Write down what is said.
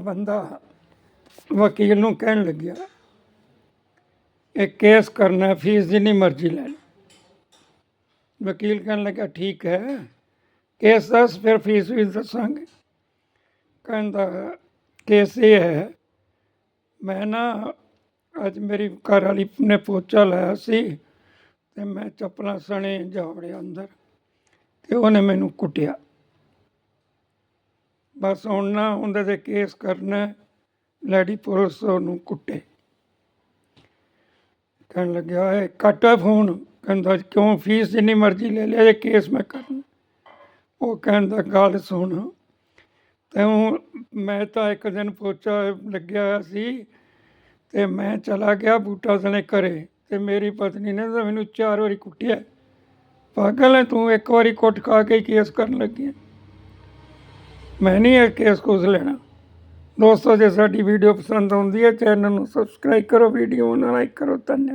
ਬੰਦਾ ਵਕੀਲ ਨੂੰ ਕਹਿਣ ਲੱਗਿਆ, ਇਹ ਕੇਸ ਕਰਨਾ ਫੀਸ ਜਿੰਨੀ ਮਰਜ਼ੀ ਲੈ ਵਕੀਲ ਕਹਿਣ ਲੱਗਾ ਠੀਕ ਹੈ, ਕੇਸ ਦੱਸ, ਫਿਰ ਫੀਸ ਵੀ ਦੱਸਾਂਗੇ। ਕਹਿੰਦਾ, ਕੇਸ ਇਹ ਹੈ, ਮੈਂ ਨਾ ਅੱਜ ਮੇਰੀ ਘਰ ਵਾਲੀ ਨੇ ਪੋਚਾ ਲਾਇਆ ਸੀ ਤੇ ਮੈਂ ਚੱਪਲਾਂ ਸਣੇ ਜਾਵੜਿਆ ਅੰਦਰ ਤੇ ਉਹਨੇ ਮੈਨੂੰ ਕੁੱਟਿਆ। ਬਸ ਹੁਣ ਨਾ ਉਹਦੇ ਤੇ ਕੇਸ ਕਰਨਾ ਲੈਡੀ ਪੁਲਿਸ ਉਹਨੂੰ ਕੁੱਟੇ। ਕਹਿਣ ਲੱਗਿਆ ਇਹ ਕੱਟ ਫੋਨ। ਕਹਿੰਦਾ ਕਿਉਂ ਫੀਸ ਜਿੰਨੀ ਮਰਜ਼ੀ ਲੈ ਲਿਆ, ਜੇ ਕੇਸ ਮੈਂ ਕਰਨ। ਉਹ ਕਹਿੰਦਾ, ਗੱਲ ਸੁਣ। ਤੇ ਮੈਂ ਤਾਂ ਇੱਕ ਦਿਨ ਪੋਚਾ ਲੱਗਿਆ ਹੋਇਆ ਸੀ ਤੇ ਮੈਂ ਚਲਾ ਗਿਆ ਬੂਟਾ ਸਣੇ ਘਰੇ ਤੇ ਮੇਰੀ ਪਤਨੀ ਨੇ ਤਾਂ ਮੈਨੂੰ ਚਾਰ ਵਾਰੀ ਕੁੱਟਿਆ। ਪਾਗਲ ਹੈ ਤੂੰ, ਇੱਕ ਵਾਰੀ ਕੁੱਟ ਖਾ ਕੇ ਹੀ ਕੇਸ ਕਰਨ ਲੱਗੀ ਮੈਂ ਨਹੀਂ ਇਹ ਕੇਸ ਕੁਸ ਲੈਣਾ। ਦੋਸਤੋ, ਜੇ ਸਾਡੀ ਵੀਡੀਓ ਪਸੰਦ ਆਉਂਦੀ ਹੈ ਚੈਨਲ ਨੂੰ ਸਬਸਕ੍ਰਾਈਬ ਕਰੋ ਵੀਡੀਓ ਨੂੰ ਲਾਈਕ ਕਰੋ, ਧੰਨਵਾਦ।